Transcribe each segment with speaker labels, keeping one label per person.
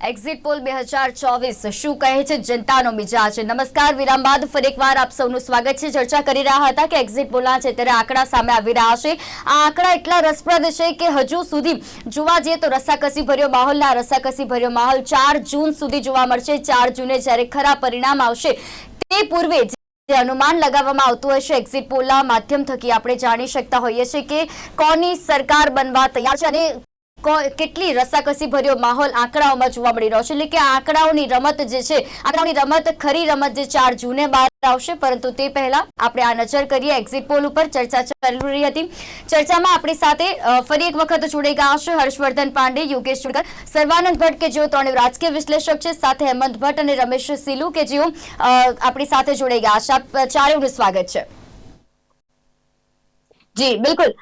Speaker 1: Exit poll બે હજાર ચોવીસ. શું કહે છે જનતાનો મિજાજ? નમસ્કાર, વિરામ બાદ ફરી એકવાર આપ સૌનું સ્વાગત છે. ચર્ચા કરી રહ્યા હતા કે એક્ઝિટ પોલના છે ત્યારે આંકડા સામે આવી રહ્યા છે. આ આંકડા એટલા રસપ્રદ છે કે હજુ સુધી જોવા જઈએ તો રસાકસી ભર્યો માહોલ ના રસાકસી ભર્યો માહોલ ચાર જૂન સુધી જોવા મળશે. ચાર જૂને જ્યારે ખરા પરિણામ આવશે તે પૂર્વે જે અનુમાન લગાવવામાં આવતું હશે એક્ઝિટ પોલના માધ્યમ થકી આપણે જાણી શકતા હોઈએ છીએ કે કોની સરકાર બનવા તૈયાર છે અને કેટલી રસાકસી ભર્યો માહોલ આંકડાઓમાં જોવા મળી રહ્યો છે. એટલે કે આંકડાઓની રમત જે છે આંકડાઓની રમત ખરી રમત જે ચાર જૂને બહાર આવશે, પરંતુ તે પહેલા આપણે આ નજર કરીએ. એક્ઝિટ પોલ ઉપર ચર્ચા ચાલી રહી હતી. ચર્ચામાં આપણી સાથે ફરી એક વખત જોડાઈ ગયા છે હર્ષવર્ધન પાંડે, યોગેશ ચુડકર સર્વાનંદ ભટ્ટ કે જેઓ ત્રણે રાજકીય વિશ્લેષક છે, સાથે હેમંત ભટ્ટ અને રમેશ સિલુ કે જેઓ આપણી સાથે જોડાઈ ગયા છે આપ ચારેયનું સ્વાગત છે. જી, બિલકુલ.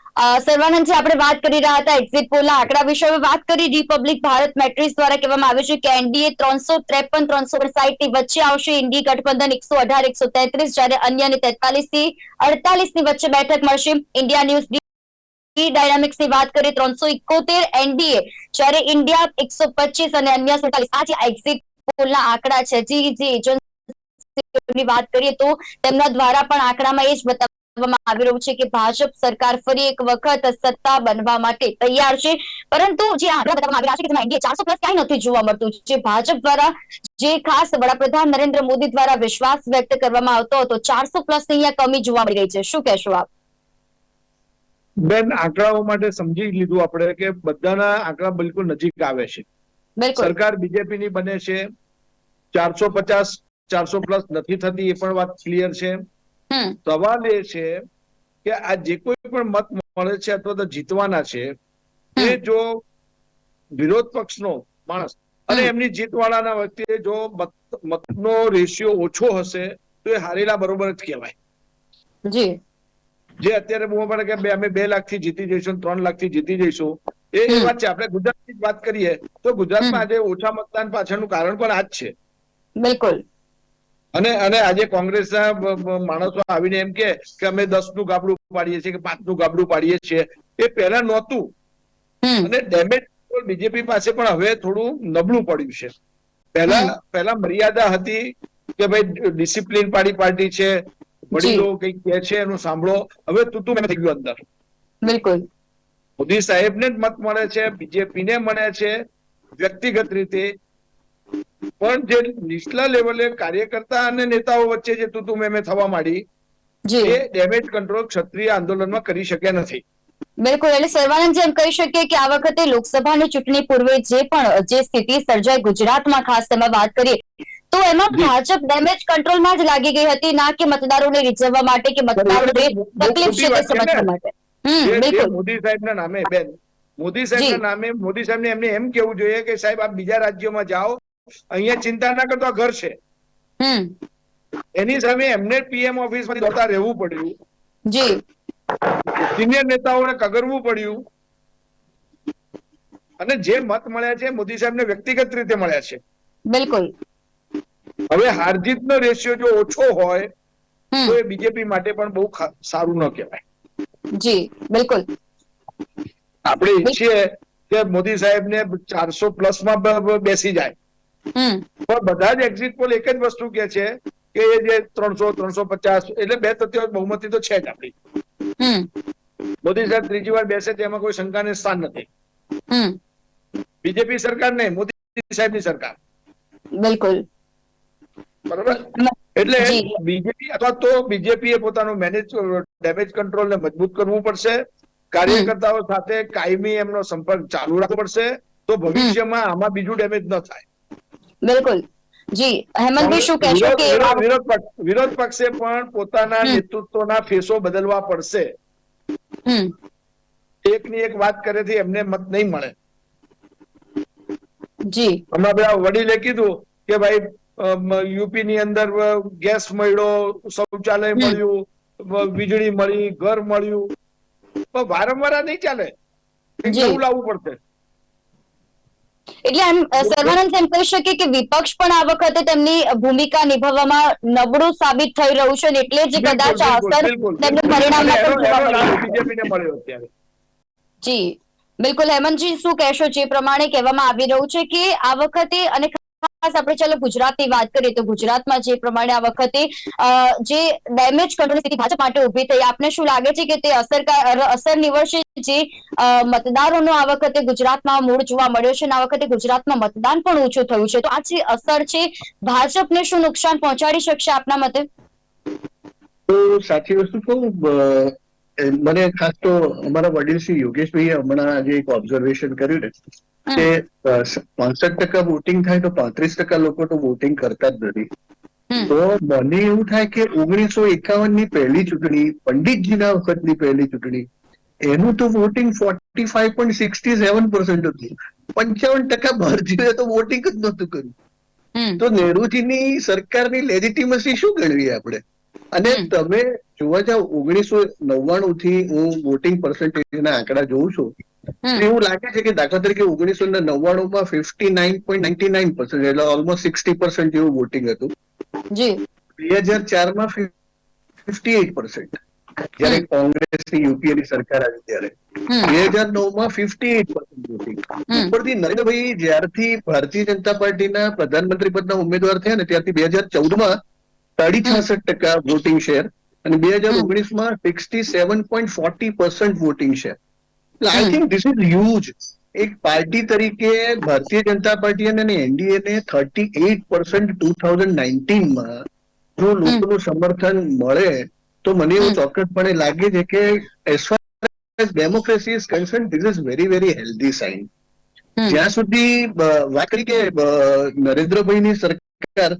Speaker 1: સર્વાનંદજી, આપણે વાત કરી રહ્યા હતા એક્ઝિટ પોલના આંકડા વિશે. વાત કરી રિપબ્લિક ભારત મેટ્રિક્સ દ્વારા કહેવામાં આવ્યું છે કે એનડીએ ત્રણસો ત્રેપન, ત્રણસો સાઈઠની વચ્ચે આવશે ઇન્ડી ગઠબંધન એકસો અઢાર, એકસો તેત્રીસ, જ્યારે અન્યને તેતાલીસથી અડતાલીસની વચ્ચે બેઠક મળશે. ઇન્ડિયા ન્યૂઝ ડાયનામિક્સની વાત કરીએ ત્રણસો ઇકોતેર એનડીએ જ્યારે ઇન્ડિયા એકસો પચીસ અને અન્ય સુડતાલીસ. આ જે એક્ઝિટ પોલના આંકડા છે, જી જી વાત કરીએ તો તેમના દ્વારા પણ આંકડામાં એ જ બતાવવામાં આવી રહ્યું છે કે ભાજપ સરકાર ફરી એક વખત સત્તા બનવા માટે તૈયાર છે. પરંતુ જે આંકડા બતાવવામાં આવી રહ્યા છે કે જેમાં ઇન્ડિયા ચારસો પ્લસ ક્યાંય નથી જોવા મળતું. જે ભાજપ દ્વારા જે ખાસ વડાપ્રધાન નરેન્દ્ર મોદી દ્વારા વિશ્વાસ વ્યક્ત કરવામાં આવતો હતો ચારસો પ્લસની અહીંયા કમી જોવા મળી રહી છે. શું કહેશો આપ?
Speaker 2: બેન આંકડાઓ માટે સમજી લીધું આપણે કે બધાના આંકડા બિલકુલ નજીક આવે છે. સરકાર બીજેપી ની બને છે. ચારસો પચાસ ચારસો પ્લસ નથી થતી એ પણ વાત ક્લિયર છે. સવાલ એ છે કે આ જે કોઈ પણ મત મળે છે અથવા તો જીતવાના છે એ જો વિરોધ પક્ષનો માણસ અને એમની જીતવાળાના વચ્ચે જો મતનો રેશિયો ઓછો હશે તો એ હારેલા બરોબર જ કહેવાય.
Speaker 1: જી.
Speaker 2: જે અત્યારે બહુ પડે કે બે અમે બે લાખથી જીતી જઈશું ત્રણ લાખથી જીતી જઈશું એ એ વાત છે. આપણે ગુજરાતની વાત કરીએ તો ગુજરાતમાં આજે ઓછા મતદાન પાછળનું કારણ પણ આ જ છે.
Speaker 1: બિલકુલ.
Speaker 2: અને અને આજે કોંગ્રેસના માણસો આવીને એમ કે કે અમે દસનું ગાબડું પાડીએ છીએ કે પાંચનું ગાબડું પાડીએ છીએ. એ પહેલા નહોતું. અને ડેમેજ બીજેપી પાસે પણ હવે થોડું નબળું પડ્યું છે. પહેલા પહેલા મર્યાદા હતી કે ભાઈ ડિસિપ્લિન પાડી પાર્ટી છે. વડીલો કઈ કે છે એનું સાંભળો. હવે તું તું થઈ ગયું અંદર.
Speaker 1: બિલકુલ.
Speaker 2: મોદી સાહેબને જ મત મળે છે બીજેપી ને મળે છે. વ્યક્તિગત રીતે પણ જે નીચલા લેવલે કાર્યકર્તા અને નેતાઓ વચ્ચે જે તું તું મેં થવા માંડી એ ડેમેજ કંટ્રોલ ક્ષત્રિય આંદોલનમાં કરી શક્યા નથી.
Speaker 1: બિલકુલ એટલે સર્વાનંદ એમ કહી શકીએ કે આ વખતે લોકસભાની ચૂંટણી પૂર્વે જે પણ જે સ્થિતિ સર્જાઈ ગુજરાતમાં ખાસ તેમાં વાત કરીએ તો એમાં ભાજપ ડેમેજ કંટ્રોલમાં જ લાગી ગઈ હતી ના કે મતદારોને રીઝવવા માટે કે મતદારોને તકલીફ છે તે સમજવા માટે. હમ બિલકુલ.
Speaker 2: મોદી સાહેબના નામે બેન મોદી. સાહેબના નામે મોદી સાહેબને એમને એમ કેવું જોઈએ કે સાહેબ આપ બીજા રાજ્યોમાં જાઓ અહીંયા ચિંતા ના કરતો આ ઘર છે. એની સામે એમને પીએમ ઓફિસમાં દોડતા રહેવું પડ્યું.
Speaker 1: જી.
Speaker 2: સિનિયર નેતાઓને કગરવું પડ્યું. અને જે મત મળ્યા છે મોદી સાહેબને વ્યક્તિગત રીતે મળ્યા છે.
Speaker 1: બિલકુલ.
Speaker 2: હવે હારજીતનો રેશિયો જો ઓછો હોય તો એ બીજેપી માટે પણ બહુ સારું ન કહેવાય.
Speaker 1: જી બિલકુલ.
Speaker 2: આપણે ઈચ્છીએ કે મોદી સાહેબને ચારસો પ્લસમાં બેસી જાય. પણ બધા જ એક્ઝિટ પોલ એક જ વસ્તુ કે છે કે એ જે ત્રણસો ત્રણસો પચાસ એટલે બે તત્વ બહુમતી તો છે જ આપણી. મોદી સાહેબ ત્રીજી વાર બેસે તેમાં કોઈ શંકાને સ્થાન નથી. બીજેપી સરકાર નહીં મોદી સાહેબની સરકાર.
Speaker 1: બિલકુલ.
Speaker 2: બરોબર? એટલે. બીજેપી અથવા તો બીજેપી એ પોતાનું મેનેજ ડેમેજ કંટ્રોલ ને મજબૂત કરવું પડશે. કાર્યકર્તાઓ સાથે કાયમી એમનો સંપર્ક ચાલુ રાખવો પડશે. તો ભવિષ્યમાં આમાં બીજું ડેમેજ ન થાય.
Speaker 1: બિલકુલ. જી હેમંતભાઈ શું કહેશો કે
Speaker 2: વિરોધ- વિરોધ પક્ષ- પણ પોતાના નેતૃત્વના ફેસો બદલવા પડશે. એકની એક વાત કરેથી એમને મત નહીં મળે.
Speaker 1: જી.
Speaker 2: હમણાં પેલા વડીલે કીધું કે ભાઈ યુપી ની અંદર ગેસ મળ્યો શૌચાલય મળ્યું વીજળી મળી ઘર મળ્યું. પણ વારંવાર નહીં ચાલે. નવું લાવવું પડશે.
Speaker 1: એટલે એમ સર્વાનંદ એમ કહી શકે કે વિપક્ષ પણ આ વખતે તેમની ભૂમિકા નિભાવવામાં નબળું સાબિત થઈ રહ્યું છે એટલે જ કદાચ આ અસર તેમનું
Speaker 2: પરિણામ
Speaker 1: જી બિલકુલ. હેમંતજી શું કહેશો? જે પ્રમાણે કહેવામાં આવી રહ્યું છે કે આ વખતે અને ખાસ આપણે ચાલો ગુજરાતની વાત કરીએ તો ગુજરાતમાં જે પ્રમાણે આ વખતે જે ડેમેજ કંટ્રોલ સ્થિતિ ભાજપ માટે ઊભી થઈ, આપને શું લાગે છે કે તે અસરકાર અસર નિવડશે જે મતદારોનો આ વખતે ગુજરાતમાં મૂળ જોવા મળ્યો છે અને આ વખતે ગુજરાતમાં મતદાન પણ ઓછું થયું છે? તો આ જે અસર છે, ભાજપને શું નુકસાન પહોંચાડી શકશે આપના મતે?
Speaker 3: સાચી વસ્તુ કહું મને ખાસ તો અમારા વડીલ શ્રી યોગેશભાઈએ હમણાં જે એક ઓબ્ઝર્વેશન કર્યું ને કે પાંસઠ ટકા વોટિંગ થાય તો પાંત્રીસ ટકા લોકો તો વોટિંગ કરતા જ નથી. તો મને એવું થાય કે ઓગણીસો એકાવનની પહેલી ચૂંટણી પંડિતજીના વખતની પહેલી ચૂંટણી એનું તો voting forty five point sixty seven percent હતું. પંચાવન ટકા ભારતીયોએ તો વોટિંગ જ નહોતું કર્યું. તો નેહરુજીની સરકારની લેજિટિમસી શું ગણવી આપણે? અને તમે જોવા જાવ ઓગણીસો નવ્વાણું થી હું વોટિંગ પર્સન્ટેજ ના આંકડા જોઉં છું એવું લાગે છે કે દાખલા તરીકે ઓગણીસો ને નવ્વાણું માં fifty nine point ninety nine percent એટલે ઓલમોસ્ટ સિક્સટી પર્સન્ટ જેવું વોટિંગ હતું. બે હજાર ચારમાં ફિફ્ટી એટ પર્સન્ટ જયારે કોંગ્રેસની યુપીએ ની સરકાર આવી ત્યારે. બે હજાર નવમાં ફિફ્ટી એટ પર્સન્ટ વોટિંગ. ઉપરથી નરેન્દ્રભાઈ જ્યારથી ભારતીય જનતા પાર્ટીના પ્રધાનમંત્રી પદના ઉમેદવાર થયા ને ત્યારથી બે હજાર ચૌદમાં સાડી છાસઠ ટકા વોટિંગ શેર અને બે હજાર ઓગણીસમાં sixty seven point forty percent voting share એટલે
Speaker 1: I
Speaker 3: think this is huge એક પાર્ટી તરીકે ભારતીય જનતા પાર્ટી અને એનડીએ ને thirty eight percent two thousand નાઇન્ટીનમાં જો લોકોનું સમર્થન મળે તો મને એવું ચોક્કસપણે લાગે છે કે as far as democracy is concern this is very very healthy
Speaker 1: sign
Speaker 3: જ્યાં સુધી વાત કરી કે નરેન્દ્રભાઈ નરેન્દ્રભાઈની સરકાર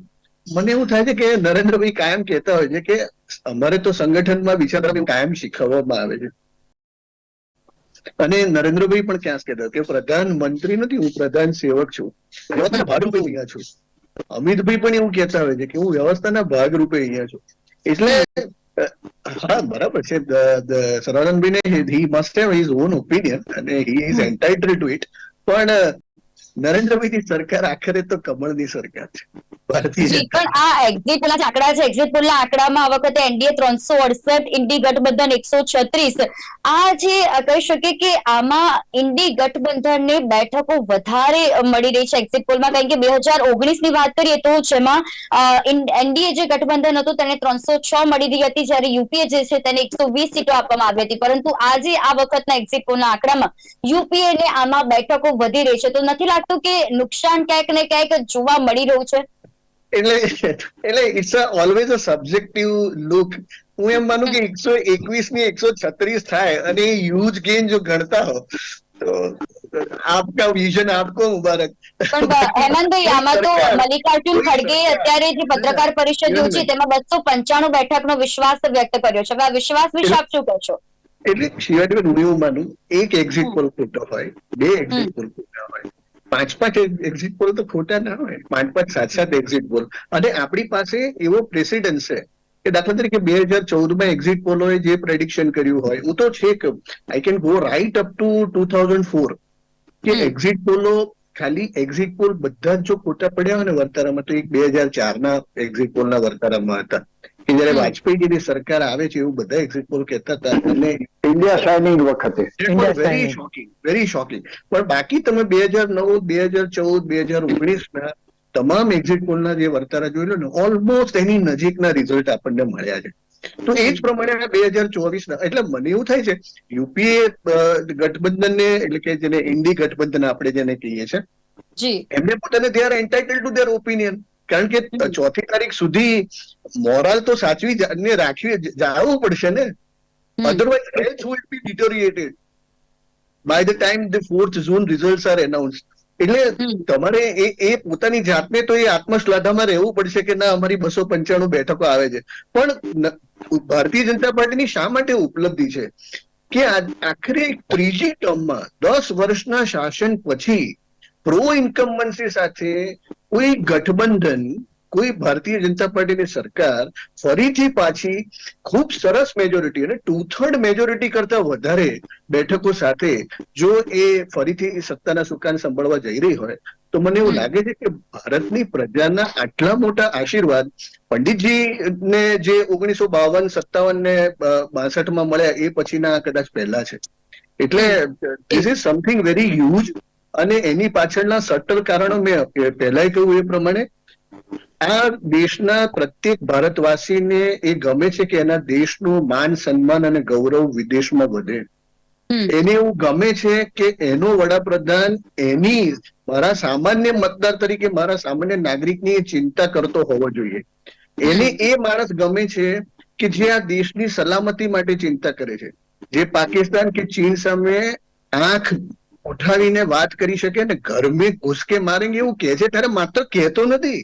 Speaker 3: મને એવું થાય છે કે નરેન્દ્રભાઈ કાયમ કહેતા હોય છે કે અમારે તો સંગઠનમાં વિચારધારા કાયમ શીખવવામાં આવે છે. અને નરેન્દ્રભાઈ પણ ક્યાં કહેતા કે પ્રધાનમંત્રી નથી, હું પ્રધાન સેવક છું. ભાગરૂપે અહીંયા છું. અમિતભાઈ પણ એવું કહેતા હોય છે કે હું વ્યવસ્થાના ભાગરૂપે અહીંયા છું. એટલે, હા, બરાબર છે. સર્વાનંદભાઈને he must have his own opinion અને he is entitle to it પણ નરેન્દ્રભાઈની સરકાર આખરે તો કમળની સરકાર છે.
Speaker 1: પણ આ એક્ઝિટ પોલના આંકડા છે. એક્ઝિટ પોલના આંકડામાં આ વખતે એનડીએ ત્રણસો અડસઠ ઇન્ડી ગઠબંધન એકસો છત્રીસ. આ જે કહી શકીએ કે આમાં ઇન્ડી ગઠબંધનને બેઠકો વધારે મળી રહી છે એક્ઝિટ પોલમાં કારણ કે બે હજાર ઓગણીસની વાત કરીએ તો જેમાં એનડીએ જે ગઠબંધન હતું તેને ત્રણસો છ મળી રહી હતી. જ્યારે યુપીએ જે છે તેને એકસો વીસ સીટો આપવામાં આવી હતી. પરંતુ આજે આ વખતના એક્ઝિટ પોલના આંકડામાં યુપીએ ને આમાં બેઠકો વધી રહી છે. તો નથી લાગતું કે નુકસાન ક્યાંક ને ક્યાંક જોવા મળી રહ્યું છે?
Speaker 3: એટલે એટલે it's always a subjective look હું એમ માનું કે એકસો એકવીસની એકસો છત્રીસ થાય અને એ હ્યુજ ગેન જો ગણતા હો તો આપકા વિઝન આપકો મુબારક.
Speaker 1: પણ હેમંતભાઈ આમાં તો મલ્લિકાર્જુન ખડગે અત્યારે જે પત્રકાર પરિષદ. યોજી તેમાં બસો પંચાણું બેઠકનો વિશ્વાસ વ્યક્ત કર્યો છે. હવે આ વિશ્વાસ વિશે આપ શું કહેશો?
Speaker 3: એટલે શિવાજીભાઈ હું એવું માનું એક એક્ઝિટ પોલ ખોટો હોય બે એક્ઝિટ પોલ ખોટા હોય પાંચ પાંચ એક્ઝિટ પોલ તો ખોટા ના હોય. પાંચ પાંચ સાત સાત એક્ઝિટ પોલ. અને આપણી પાસે એવો પ્રેસિડન્સ છે કે દાખલા તરીકે બે હજાર ચૌદમાં એક્ઝિટ પોલોએ જે પ્રેડિક્શન કર્યું હોય હું તો છે કે I can go right up to two thousand four કે એક્ઝિટ પોલો ખાલી એક્ઝિટ પોલ બધા જ જો ખોટા પડ્યા હોય ને વર્તારામાં તો એક બે હજાર ચાર ના એક્ઝિટ પોલના વર્તારામાં હતા. કે જયારે. વાજપેયીજીની સરકાર આવે છે એવું બધા એક્ઝિટ પોલ કહેતા હતા અને
Speaker 4: ઇન્ડિયા શાઇનિંગ વખતે.
Speaker 3: વેરી શોકિંગ વેરી શોકિંગ પણ બાકી તમે બે હજાર નવ બે હજાર ચૌદ બે હજાર ઓગણીસ ના તમામ એક્ઝિટ પોલના જે વર્તારા જોઈ લો ને ઓલમોસ્ટ એની નજીકના રિઝલ્ટ આપણને મળ્યા છે. તો એ જ પ્રમાણે બે હજાર ચોવીસ ના એટલે મને એવું થાય છે યુપીએ ગઠબંધનને એટલે કે જેને ઇન્ડી ગઠબંધન આપણે જેને કહીએ છીએ એમને પોતાને they are entitled to their opinion કારણ કે ચોથી તારીખ સુધી મોરલ તો સાચવી ને રાખવી જાળવવું પડશે ને. Otherwise health will be deteriorated by the time the fourth zone result are announce એટલે તમારે એ એ પોતાની જાતને તો એ આત્મશ્લાધામાં રહેવું પડશે કે ના અમારી બસો પંચાણું બેઠકો આવે છે. પણ ભારતીય જનતા પાર્ટીની શા માટે ઉપલબ્ધિ છે? કે આખરે ત્રીજી ટર્મમાં દસ વર્ષના શાસન પછી પ્રો ઇન્કમ્બન્સી સાથે કોઈ ગઠબંધન કોઈ ભારતીય જનતા પાર્ટીની સરકાર ફરીથી પાછી ખૂબ સરસ મેજોરિટી અને ટુ થર્ડ મેજોરિટી કરતા વધારે બેઠકો સાથે જો એ ફરીથી સત્તાના સુકાન સંભાળવા જઈ રહી હોય તો મને એવું લાગે છે કે ભારતની પ્રજાના આટલા મોટા આશીર્વાદ પંડિતજી ને જે ઓગણીસો બાવન સત્તાવન ને બાસઠમાં મળ્યા એ પછીના કદાચ પહેલા છે. એટલે this is something very huge અને એની પાછળના સટ્ટર કારણો મેં પહેલાય કહ્યું એ પ્રમાણે. આ દેશના પ્રત્યેક ભારતવાસીને એ ગમે છે કે એના દેશનું માન સન્માન અને ગૌરવ વિદેશમાં વધે. એને એવું ગમે છે કે એનો વડાપ્રધાન એની મારા સામાન્ય મતદાર તરીકે મારા સામાન્ય નાગરિકની એ ચિંતા કરતો હોવો જોઈએ. એને એ માણસ ગમે છે કે જે આ દેશની સલામતી માટે ચિંતા કરે છે. જે પાકિસ્તાન કે ચીન સામે આંખ ઉઠાવીને વાત કરી શકે ને ઘર મેં ઘુસકે મારેંગે એવું કહે છે ત્યારે માત્ર કહેતો નથી.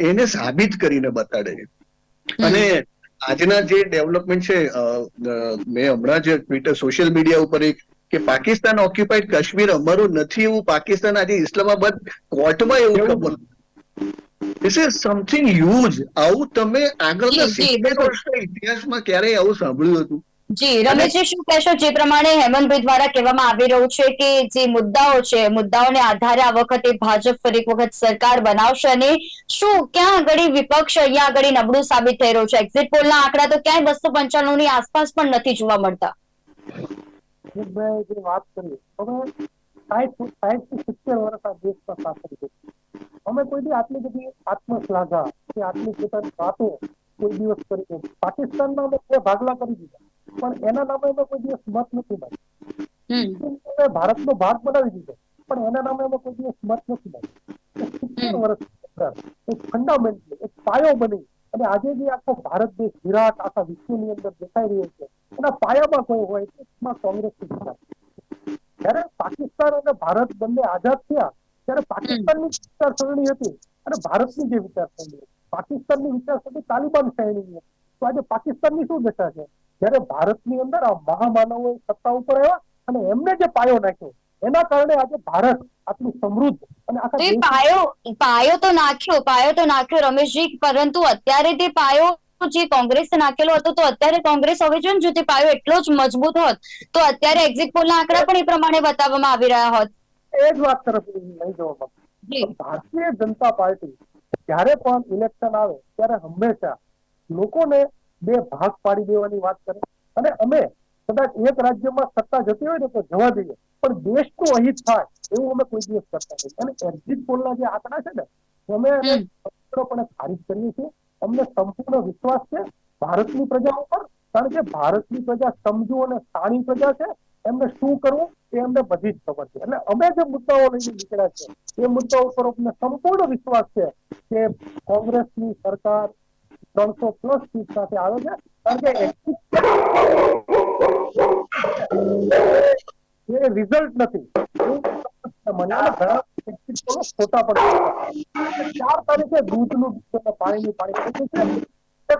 Speaker 3: એને સાબિત કરીને બતાડે છે. અને આજના જે ડેવલપમેન્ટ છે મેં હમણાં જ ટ્વિટર સોશિયલ મીડિયા ઉપર એક કે પાકિસ્તાન ઓક્યુપાઈડ કાશ્મીર અમારું નથી એવું પાકિસ્તાન આજે ઇસ્લામાબાદ કોર્ટમાં એવું કબૂલ ધીસ ઇઝ સમથિંગ હ્યુજ આવું તમે આગળના સિત્તેર વર્ષના ઇતિહાસમાં ક્યારેય આવું સાંભળ્યું હતું?
Speaker 1: જી, રમેશજી, શું કહેશો? જે પ્રમાણે હેમંતભાઈ દ્વારા કહેવામાં આવી રહ્યું છે કે જે મુદ્દાઓ છે, મુદ્દાઓને આધારે આ વખતે ભાજપ ફરી એક વખત સરકાર બનાવશે અને શું, ક્યાં આગળ વિપક્ષ અહીંયા આગળ નબળું સાબિત થઈ રહ્યું છે? એક્ઝિટ પોલના આંકડા તો ક્યાંય બસો પંચાણું ની આસપાસ પણ નથી જોવા મળતા.
Speaker 5: હવે અમે કોઈ બી આટલી બધી આત્મશ્લાઘા કે આટલી પોતાની વાતો કોઈ દિવસ કરી નથી. પાકિસ્તાનમાં અમે ભાગલા કરી દીધા. પણ એના નામે અમે કોઈ દિવસ મત નથી અમે ભારતનો ભાગ બનાવી દીધો. પણ એના નામે અમે કોઈ દિવસ મત નથી સિત્તેર વર્ષ એક ફંડામેન્ટલી એક પાયો બની. અને આજે જે આખો ભારત દેશ વિરાટ આખા વિશ્વની અંદર દેખાઈ રહ્યો છે એના પાયામાં કોઈ હોય એમાં કોંગ્રેસ જયારે પાકિસ્તાન અને ભારત બંને આઝાદ થયા ત્યારે પાકિસ્તાનની વિચારસરણી હતી અને ભારતની જે વિચારસરણી પાકિસ્તાનની વિચારસરણી તાલિબાન શ્રેણીની હતી. તો આજે પાકિસ્તાનની શું દશા છે? જ્યારે ભારતની અંદર આ મહામાનવો સત્તા ઉપર આવ્યા અને એમને જે પાયો નાખ્યો એના કારણે આજે ભારત આટલું સમૃદ્ધ અને આખા
Speaker 1: પાયો પાયો તો નાખ્યો પાયો તો નાખ્યો રમેશજી પરંતુ અત્યારે તે પાયો જે કોંગ્રેસે નાખેલો હતો તો અત્યારે કોંગ્રેસ હવે જો ને જો તે પાયો એટલો જ મજબૂત હોત તો અત્યારે એક્ઝિટ પોલ ના આંકડા પણ એ પ્રમાણે બતાવવામાં આવી રહ્યા હોત.
Speaker 5: એ જ વાત તરફ લઈ જવા ભારતીય જનતા પાર્ટી જ્યારે પણ ઇલેક્શન આવે ત્યારે હંમેશા લોકોને બે ભાગ પાડી દેવાની વાત કરે. અને અમે કદાચ એક રાજ્યમાં સત્તા જતી હોય ને તો જવા દઈએ. પણ દેશનું અહિત થાય એવું અમે કોઈ દિવસ કરતા નથી અને એક્ઝિટ પોલના જે આંકડા છે ને અમે. સંપૂર્ણપણે ખારિજ કરીએ છીએ. અમને સંપૂર્ણ વિશ્વાસ છે ભારતની પ્રજા ઉપર. કારણ કે ભારતની પ્રજા સમજુ અને સાણી પ્રજા છે. એમને શું કરવું એ અમને બધી જ ખબર છે. એટલે અમે જે મુદ્દાઓ લઈને નીકળ્યા છે એ મુદ્દાઓ ઉપર અમને સંપૂર્ણ વિશ્વાસ છે કે કોંગ્રેસની સરકાર ત્રણસો પ્લસ સીટ સાથે આવે છે કારણ કે એ રિઝલ્ટ નથી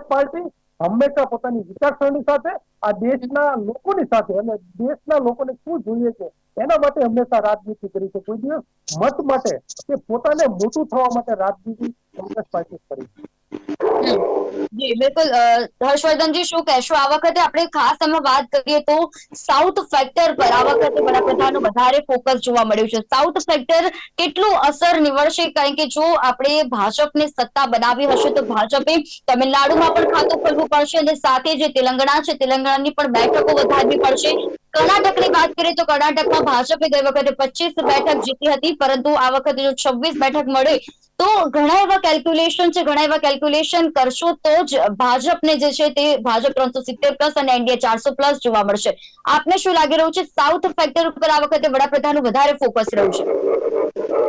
Speaker 5: પાર્ટી હંમેશા પોતાની વિચારસરણી સાથે આ દેશના લોકોની સાથે અને દેશના લોકોને શું જોઈએ છે? એના માટે હંમેશા રાજનીતિ કરી છે. કોઈ દિવસ મત માટે કે પોતાને મોટું થવા માટે રાજનીતિ
Speaker 1: જી, બિલકુલ. હર્ષવર્ધનજી, શું કહેશો? આ વખતે આપણે ખાસ અમે વાત કરીએ તો સાઉથ ફેક્ટર પર આ વખતે વડાપ્રધાનનું વધારે ફોકસ જોવા મળ્યું છે. સાઉથ ફેક્ટર કેટલું અસર નિવડશે? કારણ કે જો આપણે ભાજપને સત્તા બનાવી હશે તો ભાજપે તમિલનાડુમાં પણ ખાતું ખોલવું પડશે અને સાથે જે તેલંગણા છે, તેલંગણાની પણ બેઠકો વધારવી પડશે. કર્ણાટકની વાત કરીએ તો કર્ણાટકમાં ભાજપે ગઈ વખતે પચીસ બેઠક જીતી હતી પરંતુ આ વખતે જો છવ્વીસ બેઠક મળે તો ઘણા એવા કેલ્ક્યુલેશન છે ઘણા એવા કેલ્ક્યુલેશન કરશો તો જ ભાજપને જે છે તે ભાજપ ત્રણસો સિત્તેર પ્લસ અને એનડીએ ચારસો પ્લસ જોવા મળશે આપને શું લાગી રહ્યું છે સાઉથ ફેક્ટર ઉપર આ વખતે વડાપ્રધાનનું વધારે ફોકસ રહ્યું છે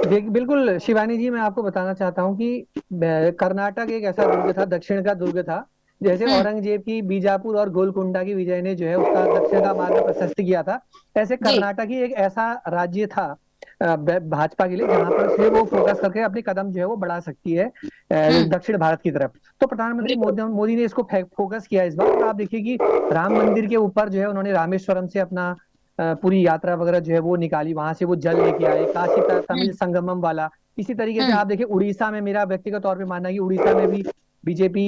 Speaker 6: देखिए बिल्कुल शिवानी जी मैं आपको बताना चाहता हूँ कि ब- कर्नाटक एक ऐसा दुर्ग था दक्षिण का दुर्ग था जैसे
Speaker 1: हम्म।
Speaker 6: औरंगज़ेब की बीजापुर और गोलकुंडा की विजय ने जो है उसका दक्षिण का मार्ग प्रशस्त किया था। ऐसे कर्नाटक ही एक ऐसा राज्य था भाजपा के लिए जहाँ पर से वो फोकस करके अपने कदम जो है वो बढ़ा सकती है
Speaker 1: हम्म।
Speaker 6: दक्षिण भारत की तरफ़। तो प्रधानमंत्री मोदी मोदी ने इसको फोकस किया इस बार। और आप देखिए कि राम मंदिर के ऊपर जो है उन्होंने रामेश्वरम से अपना पूरी यात्रा वगैरह जो है वो निकाली। वहाँ से वो जल लेके आए। काशी त- तमिल संगमम वाला। इसी तरीके से
Speaker 1: हम्म।
Speaker 6: आप देखिए उड़ीसा में मेरा व्यक्तिगत तौर पर मानना है कि उड़ीसा में भी बीजेपी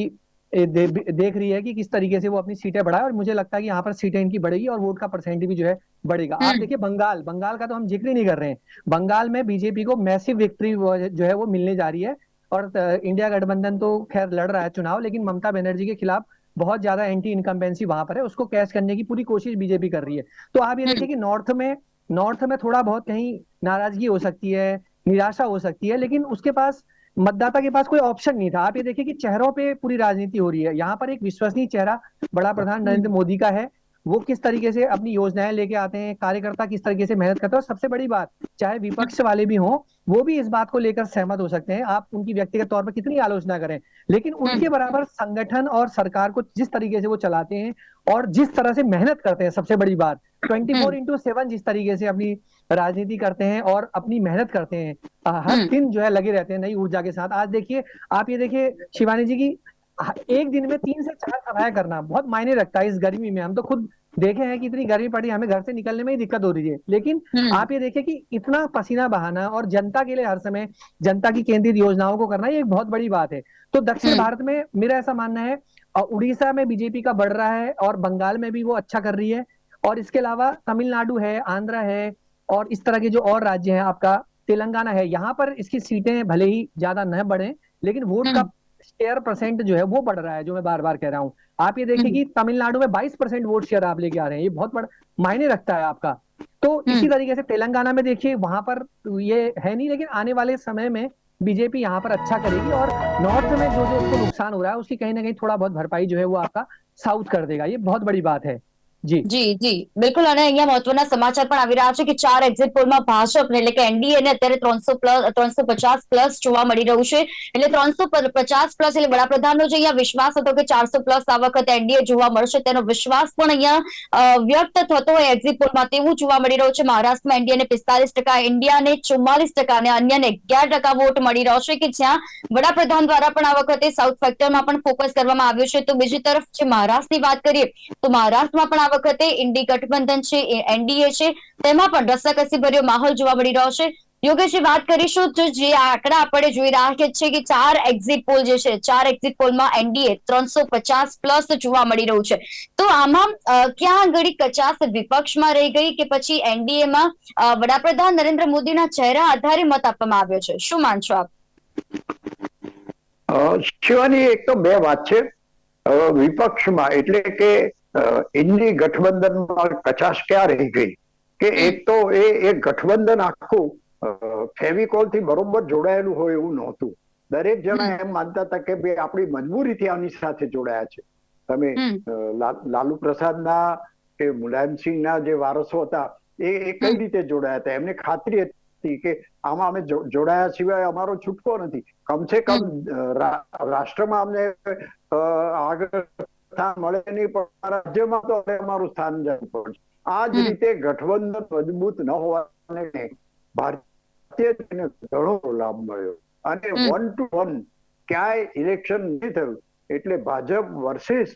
Speaker 6: दे, देख रही है कि किस तरीके से वो अपनी सीटें बढ़ाए और मुझे लगता है कि यहाँ पर सीटें इनकी बढ़ेगी और वोट का परसेंट भी जो है बढ़ेगा आप
Speaker 1: हम्म।
Speaker 6: देखिए बंगाल बंगाल का तो हम ज़िक्र ही नहीं कर रहे हैं बंगाल में बीजेपी को मैसिव विक्ट्री जो है वो मिलने जा रही है और इंडिया गठबंधन तो खैर लड़ रहा है चुनाव लेकिन ममता बनर्जी के खिलाफ बहुत ज़्यादा एंटी इनकम्बेंसी वहाँ पर है उसको कैश करने की पूरी कोशिश बीजेपी कर रही है तो आप ये
Speaker 1: हम्म।
Speaker 6: देखिए कि नॉर्थ में नॉर्थ में थोड़ा बहुत कहीं नाराज़गी हो सकती है निराशा हो सकती है लेकिन उसके पास मतदाता के पास कोई ऑप्शन नहीं था। आप ये देखिए कि चेहरों पे पूरी राजनीति हो रही है। यहाँ पर एक विश्वसनीय चेहरा बड़ा प्रधान नरेंद्र मोदी का है। वो किस तरीके से अपनी योजनाएँ लेके आते हैं कार्यकर्ता किस तरीके से मेहनत करते हैं और सबसे बड़ी बात चाहे विपक्ष वाले भी हों वो भी इस बात को लेकर सहमत हो सकते हैं। आप उनकी व्यक्तिगत तौर पर कितनी आलोचना करें लेकिन उनके बराबर संगठन और सरकार को जिस तरीके से वो चलाते हैं और जिस तरह से मेहनत करते हैं सबसे बड़ी बात ट्वेंटी फोर इंटू सेवन जिस तरीके से अपनी राजनीति करते हैं और अपनी मेहनत करते हैं हर
Speaker 1: हम्म।
Speaker 6: दिन जो है लगे रहते हैं नई ऊर्जा के साथ आज देखिए आप ये देखिए शिवानी जी की एक दिन में तीन से चार सभाएँ करना बहुत मायने रखता है इस गर्मी में हम तो खुद देखे हैं कि इतनी गर्मी पड़ी हमें घर से निकलने में ही दिक्कत हो रही है लेकिन
Speaker 1: हम्म।
Speaker 6: आप ये देखिए कि इतना पसीना बहाना और जनता के लिए हर समय जनता की केंद्रित योजनाओं को करना ये एक बहुत बड़ी बात है तो दक्षिण
Speaker 1: हम्म।
Speaker 6: भारत में मेरा ऐसा मानना है और उड़ीसा में बीजेपी का बढ़ रहा है और बंगाल में भी वो अच्छा कर रही है और इसके अलावा तमिलनाडु है आंध्र है और इस तरह के जो और राज्य हैं आपका तेलंगाना है यहाँ पर इसकी सीटें भले ही ज़्यादा न बढ़े लेकिन वोट का
Speaker 1: हम्म।
Speaker 6: शेयर परसेंट जो है वो बढ़ रहा है जो मैं बार बार कह रहा हूँ आप ये देखिए
Speaker 1: हम्म।
Speaker 6: कि तमिलनाडु में 22 परसेंट वोट शेयर आप लेके आ रहे हैं ये बहुत बड़ा मायने रखता है आपका तो इसी
Speaker 1: हम्म।
Speaker 6: तरीके से तेलंगाना में देखिए वहाँ पर ये है नहीं लेकिन आने वाले समय में बीजेपी यहाँ पर अच्छा करेगी और नॉर्थ में जो जो उसको नुकसान हो रहा है उसकी कहीं ना कहीं थोड़ा बहुत भरपाई जो है वो आपका साउथ कर देगा ये बहुत बड़ी बात है જી.
Speaker 1: જી બિલકુલ, અને અહીંયા મહત્વના સમાચાર પણ આવી રહ્યા છે કે ચાર એક્ઝિટ પોલમાં ભાજપ એટલે કે એનડીએ ને અત્યારે ત્રણસો પ્લસ, ત્રણસો પચાસ પ્લસ જોવા મળી રહ્યું છે. એટલે ત્રણસો પચાસ પ્લસ એટલે વડાપ્રધાનનો જે અહીંયા વિશ્વાસ હતો કે ચારસો પ્લસ આ વખત એનડીએ જોવા મળશે, તેનો વિશ્વાસ પણ અહીંયા વ્યક્ત થતો હોય એક્ઝિટ પોલમાં તેવું જોવા મળી રહ્યું છે. મહારાષ્ટ્રમાં એનડીએને પિસ્તાલીસ ટકા ઇન્ડિયાને ચુમ્માલીસ ટકા અને અન્યને અગિયાર ટકા વોટ મળી રહ્યો છે કે જ્યાં વડાપ્રધાન દ્વારા પણ આ વખતે સાઉથ ફેક્ટરમાં પણ ફોકસ કરવામાં આવ્યું છે. તો બીજી તરફ જે મહારાષ્ટ્રની વાત કરીએ, તો મહારાષ્ટ્રમાં પણ આ વખતે ઇન્ડી ગઠબંધન છે એનડીએ છે. તેમાં પણ રસાકસી ભર્યો માહોલ જોવા મળી રહ્યો છે. યોગેશજી, વાત કરીશું તો જે આંકડા આપણે જોઈ રહ્યા છે કે ચાર એક્ઝિટ પોલ જે છે, ચાર એક્ઝિટ પોલમાં એનડીએ ત્રણસો પચાસ પ્લસ જોવા મળી રહ્યું છે. તો આમાં ક્યાં આગળ કચાસ વિપક્ષમાં રહી ગઈ કે પછી એનડીએમાં વડાપ્રધાન નરેન્દ્ર મોદીના ચહેરા આધારે મત આપવામાં આવ્યો છે? શું માનશો આપ?
Speaker 4: શિવાની, એક તો બે વાત છે. વિપક્ષમાં એટલે કે ઇન્ડી ગઠબંધનમાં કચાશ ક્યાં રહી ગઈ? કે એક તો એ એ ગઠબંધન આખું ફેવિકોલથી બરોબર જોડાયેલું હોય એવું નહોતું. દરેક જણા એમ માનતા હતા કે ભાઈ આપણી મજબૂરીથી આની સાથે જોડાયા છે. તમે લાલુ પ્રસાદના કે મુલાયમસિંહના જે વારસો હતા એ એ કઈ રીતે જોડાયા હતા? એમને ખાતરી હતી કે આમાં અમે જોડાયા સિવાય અમારો છૂટકો નથી. કમસે કમ રાષ્ટ્રમાં અમને આગળ સ્થાન મળે નહીં પણ રાજ્યમાં તો અમારું સ્થાન જવું પડશે આ જ રીતે ગઠબંધન મજબૂત ન હોવાને ભારતીય ઘણો લાભ મળ્યો. અને વન ટુ વન ક્યાંય ઇલેક્શન નહીં થયું એટલે ભાજપ વર્સેસ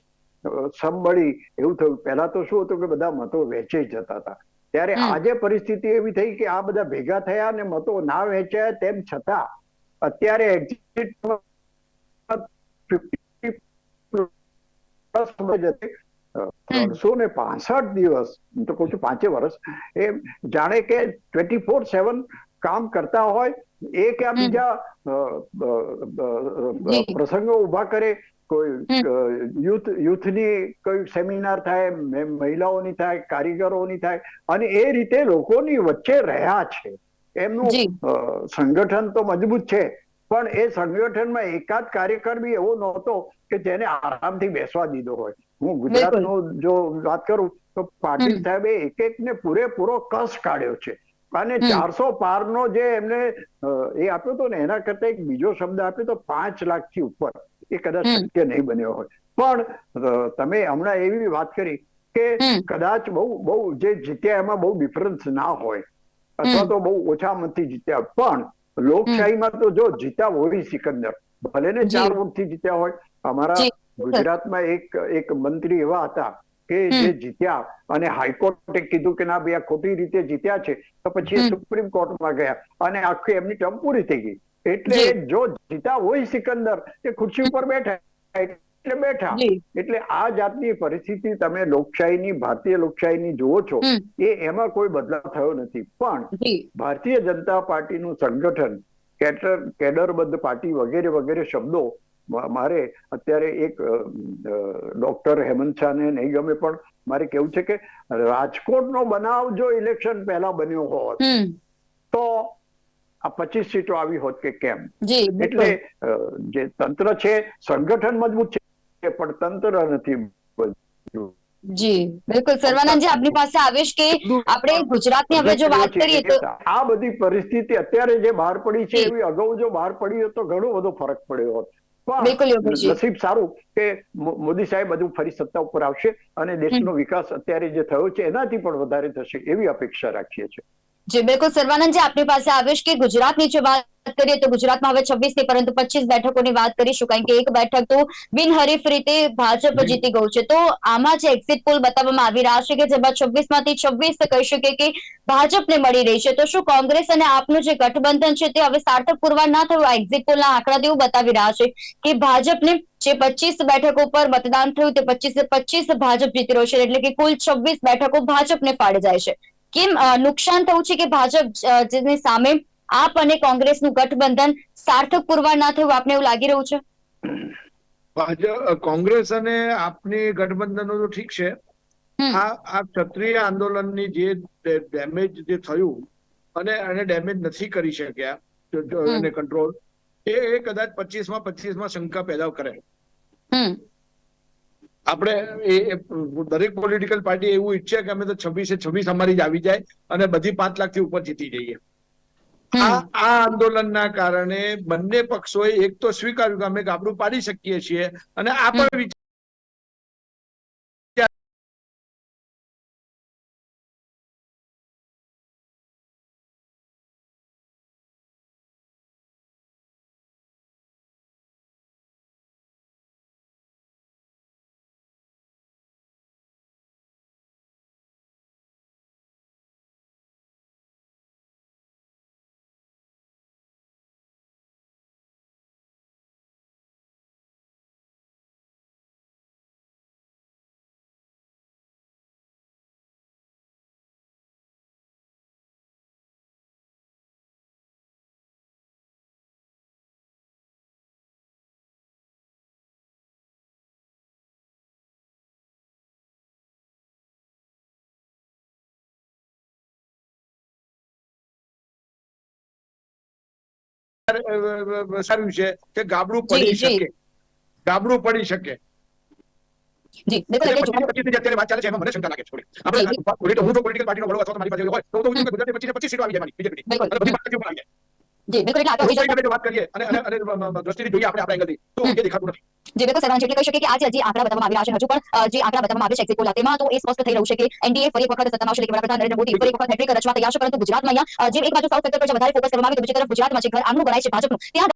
Speaker 4: સમબળી એવું થયું. પહેલા તો શું હતું કે બધા મતો વેચાઈ જતા હતા. ત્યારે આજે પરિસ્થિતિ એવી થઈ કે આ બધા ભેગા થયા અને મતો ના વેચાયા તેમ છતાં અત્યારે એક્ઝિટ ત્રણસો ને પાસઠ દિવસ હું તો કહું છું પાંચે વર્ષ. એ જાણે કે ટ્વેન્ટી ફોર સેવન કામ કરતા હોય એક આ બીજા. પ્રસંગો ઊભા કરે. કોઈ. યુથ યુથની કોઈ સેમિનાર થાય મહિલાઓની થાય કારીગરોની થાય અને એ રીતે લોકોની વચ્ચે રહ્યા છે. એમનું સંગઠન તો મજબૂત છે. પણ એ સંગઠનમાં એકાદ કાર્યકર્મી એવો નહોતો કે જેને આરામથી બેસવા દીધો હોય. હું ગુજરાતનો જો વાત કરું તો પાટીલ સાહેબે એક એક ને પૂરેપૂરો કસ કાઢ્યો છે. અને. ચારસો પારનો જે એમને એ આપ્યો હતો ને એના કરતા એક બીજો શબ્દ આપ્યો તો પાંચ લાખથી ઉપર. એ કદાચ. શક્ય નહીં બન્યો હોય. પણ તમે હમણાં એવી વાત કરી કે કદાચ બહુ બહુ જે જીત્યા એમાં બહુ ડિફરન્સ ના હોય. અથવા તો બહુ ઓછા મતથી જીત્યા. પણ લોકશાહીમાં તો જો જીતા હોય સિકંદર ભલે ને ચાર વોટથી જીત્યા હોય. અમારા ગુજરાતમાં એક એક મંત્રી એવા હતા કે જે જીત્યા અને હાઈકોર્ટે કીધું કે ના ભાઈ આ ખોટી રીતે જીત્યા છે તો પછી. સુપ્રીમ કોર્ટમાં ગયા અને આખી એમની ટર્મ પૂરી થઈ ગઈ. એટલે
Speaker 1: જો.
Speaker 4: જીતા હોય સિકંદર એ ખુરશી ઉપર બેઠા. એટલે બેઠા. એટલે આ જાતની પરિસ્થિતિ તમે લોકશાહીની ભારતીય લોકશાહીની જુઓ છો એ એમાં કોઈ બદલાવ થયો નથી. પણ ભારતીય જનતા પાર્ટીનું સંગઠન કેટર કેડરબદ્ધ પાર્ટી વગેરે વગેરે શબ્દો મારે અત્યારે એક ડોક્ટર હેમંત શાહને નહીં ગમે પણ મારે કેવું છે કે રાજકોટનો બનાવ જો ઇલેક્શન પહેલા બન્યો હોત તો આ પચીસ સીટો આવી હોત કે કેમ? એટલે જે તંત્ર છે સંગઠન મજબૂત છે. પણ તંત્ર નથી.
Speaker 1: જી બિલકુલ. સર્વાનંદજી આપની પાસે આવીશ કે આપણે ગુજરાતની હવે જો વાત કરીએ તો
Speaker 4: આ બધી પરિસ્થિતિ અત્યારે જે બહાર પડી છે
Speaker 1: એ
Speaker 4: એવી અગાઉ જો બહાર પડી હોત તો ઘણો બધો ફરક પડ્યો હોત. નસીબ સારું કે મોદી સાહેબ બધું ફરી સત્તા ઉપર આવશે અને દેશનો વિકાસ અત્યારે જે થયો છે એનાથી પણ વધારે થશે એવી અપેક્ષા રાખીએ છીએ.
Speaker 1: જી બિલકુલ સર્વાનંદજી આપની પાસે આવીશ કે ગુજરાતની જો વાત કરીએ તો ગુજરાતમાં હવે છવ્વીસથી પરંતુ પચીસ બેઠકોની વાત કરીશું કારણ કે એક બેઠક તો બિનહરીફ રીતે ભાજપ જીતી ગયું છે. તો આમાં જે એક્ઝિટ પોલ બતાવવામાં આવી રહ્યા છે કે જેમાં છવ્વીસમાંથી છવ્વીસ કહી શકીએ કે ભાજપને મળી રહી છે. તો શું કોંગ્રેસ અને આપનું જે ગઠબંધન છે તે હવે સાર્થક પુરવાર ના થયું? આ એક્ઝિટ પોલના આંકડા તેવું બતાવી રહ્યા છે કે ભાજપને જે પચીસ બેઠકો પર મતદાન થયું તે પચીસ પચીસ ભાજપ જીતી રહ્યો છે. એટલે કે કુલ છવ્વીસ બેઠકો ભાજપને ફાળે જાય છે. કેમ નુકસાન થયું છે કે ભાજપ જેની સામે આપ અને કોંગ્રેસનું ગઠબંધન સાર્થક પુરવાર ના થયું આપને એવું લાગી રહ્યું છે?
Speaker 2: ભાજપ કોંગ્રેસ અને આપની ગઠબંધનો તો ઠીક છે. આ આ ક્ષત્રિય આંદોલનની જે ડેમેજ જે થયું અને એને ડેમેજ નથી કરી શક્યા એને કંટ્રોલ એ કદાચ પચીસમાં પચીસમાં શંકા પેદા કરે. આપણે એ દરેક પોલિટિકલ પાર્ટી એવું ઈચ્છે કે અમે તો છવ્વીસે છવ્વીસ અમારી જ આવી જાય અને બધી પાંચ લાખથી ઉપર જીતી જઈએ. આ આ આંદોલનના કારણે બંને પક્ષોએ એક તો સ્વીકાર્યું કે અમે ગાબડું પાડી શકીએ છીએ અને આ પણ વિચાર છે કે ગાબડું પડી શકે. ગાબડું પડી શકે.
Speaker 1: જી બિલકુલ એટલે
Speaker 2: અત્યારે વાત ચાલે છે એમાં મને શંકા લાગે છે આપણે હું તો પોલિટિકલ પાર્ટીનો વડો અથવા મારી પાસે હોય તો હું તો ગુજરાતની પચીસ પચીસ સીટો આવી જાય મારી બીજેપીની. બધી પાર્ટીઓ પણ આવી જાય.
Speaker 1: જી બિલકુલ એટલે આગળ
Speaker 2: આપણે વાત કરીએ. અને અને અને દ્રષ્ટિથી જોઈએ આપણે આપણા એંગલથી. તો એ દેખાતું નથી.
Speaker 1: જે બિલકુલ સર્વાંશ એટલે કહી શકીએ કે આજે હજી આંકડા બતાવવામાં આવી છે. હજુ પણ જે આંકડા બતાવવામાં આવે છે એક્ઝિટ તેમાં તો એ સ્પષ્ટ થઈ રહ્યું છે કે એનડીએ ફરી એક વખત સત્તામાં આવશે. કે વડાપ્રધાન નરેન્દ્ર મોદી ફરી એક વખત હેટ્રિક રચવા તૈયાર છે. પરંતુ ગુજરાતમાં અહીંયા જે એક બાજુ સાઉથ સેક્ટર પર વધારે ફોકસ કરવામાં આવે તો બીજી તરફ ગુજરાતમાં જે ઘર આંગણું ગણાય છે ભાજપનું ત્યાં